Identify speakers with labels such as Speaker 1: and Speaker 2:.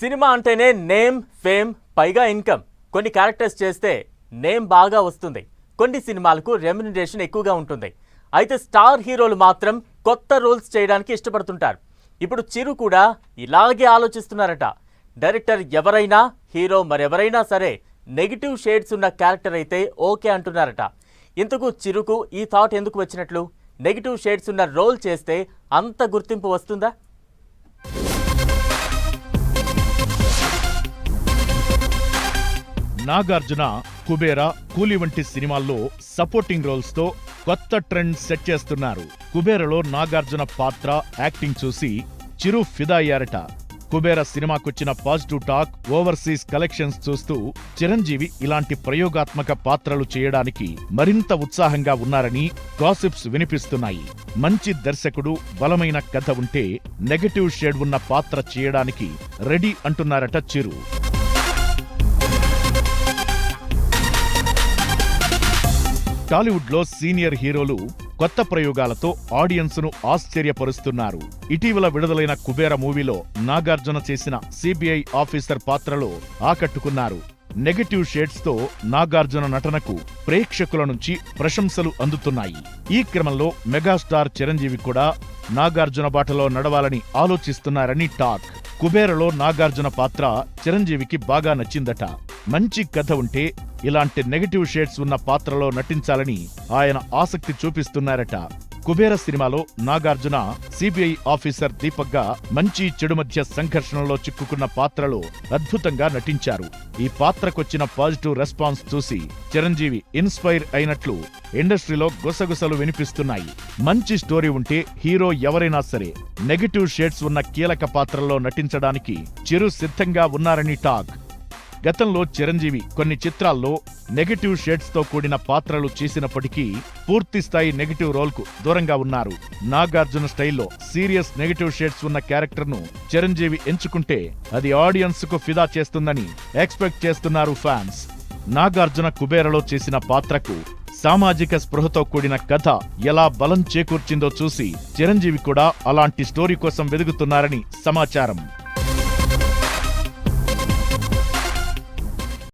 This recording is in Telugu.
Speaker 1: సినిమా అంటేనే నేమ్ ఫేమ్ పైగా ఇన్కమ్. కొన్ని క్యారెక్టర్స్ చేస్తే నేమ్ బాగా వస్తుంది. కొన్ని సినిమాలకు రెమ్యునరేషన్ ఎక్కువగా ఉంటుంది. అయితే స్టార్ హీరోలు మాత్రం కొత్త రోల్స్ చేయడానికి ఇష్టపడుతుంటారు. ఇప్పుడు చిరు కూడా ఇలాగే ఆలోచిస్తున్నారట. డైరెక్టర్ ఎవరైనా హీరో మరెవరైనా సరే నెగిటివ్ షేడ్స్ ఉన్న క్యారెక్టర్ అయితే ఓకే అంటున్నారట. ఇంతకు చిరుకు ఈ థాట్ ఎందుకు వచ్చినట్లు? నెగిటివ్ షేడ్స్ ఉన్న రోల్ చేస్తే అంత గుర్తింపు వస్తుందా?
Speaker 2: నాగార్జున కుబేర కూలి వంటి సినిమాల్లో సపోర్టింగ్ రోల్స్తో కొత్త ట్రెండ్ సెట్ చేస్తున్నారు. కుబేరలో నాగార్జున పాత్ర యాక్టింగ్ చూసి చిరు ఫిదా అయ్యారట. కుబేర సినిమాకొచ్చిన పాజిటివ్ టాక్ ఓవర్సీస్ కలెక్షన్స్ చూస్తూ చిరంజీవి ఇలాంటి ప్రయోగాత్మక పాత్రలు చేయడానికి మరింత ఉత్సాహంగా ఉన్నారని గాసిప్స్ వినిపిస్తున్నాయి. మంచి దర్శకుడు బలమైన కథ ఉంటే నెగటివ్ షేడ్ ఉన్న పాత్ర చేయడానికి రెడీ అంటున్నారట చిరు. టాలీవుడ్లో సీనియర్ హీరోలు కొత్త ప్రయోగాలతో ఆడియన్స్ను ఆశ్చర్యపరుస్తున్నారు. ఇటీవల విడుదలైన కుబేర మూవీలో నాగార్జున చేసిన సిబిఐ ఆఫీసర్ పాత్రలో ఆకట్టుకున్నారు. నెగటివ్ షేడ్స్తో నాగార్జున నటనకు ప్రేక్షకుల నుంచి ప్రశంసలు అందుతున్నాయి. ఈ క్రమంలో మెగాస్టార్ చిరంజీవి కూడా నాగార్జున బాటలో నడవాలని ఆలోచిస్తున్నారని టాక్. కుబేరలో నాగార్జున పాత్ర చిరంజీవికి బాగా నచ్చిందట. మంచి కథ ఉంటే ఇలాంటి నెగటివ్ షేడ్స్ ఉన్న పాత్రలో నటించాలని ఆయన ఆసక్తి చూపిస్తున్నారట. కుబేర సినిమాలో నాగార్జున సిబిఐ ఆఫీసర్ దీపక్గా మంచి చెడు మధ్య సంఘర్షణలో చిక్కుకున్న పాత్రలో అద్భుతంగా నటించారు. ఈ పాత్రకొచ్చిన పాజిటివ్ రెస్పాన్స్ చూసి చిరంజీవి ఇన్స్పైర్ అయినట్లు ఇండస్ట్రీలో గుసగుసలు వినిపిస్తున్నాయి. మంచి స్టోరీ ఉంటే హీరో ఎవరైనా సరే నెగటివ్ షేడ్స్ ఉన్న కీలక పాత్రల్లో నటించడానికి చిరు సిద్ధంగా ఉన్నారని టాక్. గతంలో చిరంజీవి కొన్ని చిత్రాల్లో నెగటివ్ షేడ్స్తో కూడిన పాత్రలు చేసినప్పటికీ పూర్తి స్థాయి నెగటివ్ రోల్కు దూరంగా ఉన్నారు. నాగార్జున స్టైల్లో సీరియస్ నెగటివ్ షేడ్స్ ఉన్న క్యారెక్టర్ను చిరంజీవి ఎంచుకుంటే అది ఆడియన్స్కు ఫిదా చేస్తుందని ఎక్స్పెక్ట్ చేస్తున్నారు ఫ్యాన్స్. నాగార్జున కుబేరలో చేసిన పాత్రకు సామాజిక స్పృహతో కూడిన కథ ఎలా బలం చేకూర్చిందో చూసి చిరంజీవి కూడా అలాంటి స్టోరీ కోసం వెదుగుతున్నారని సమాచారం.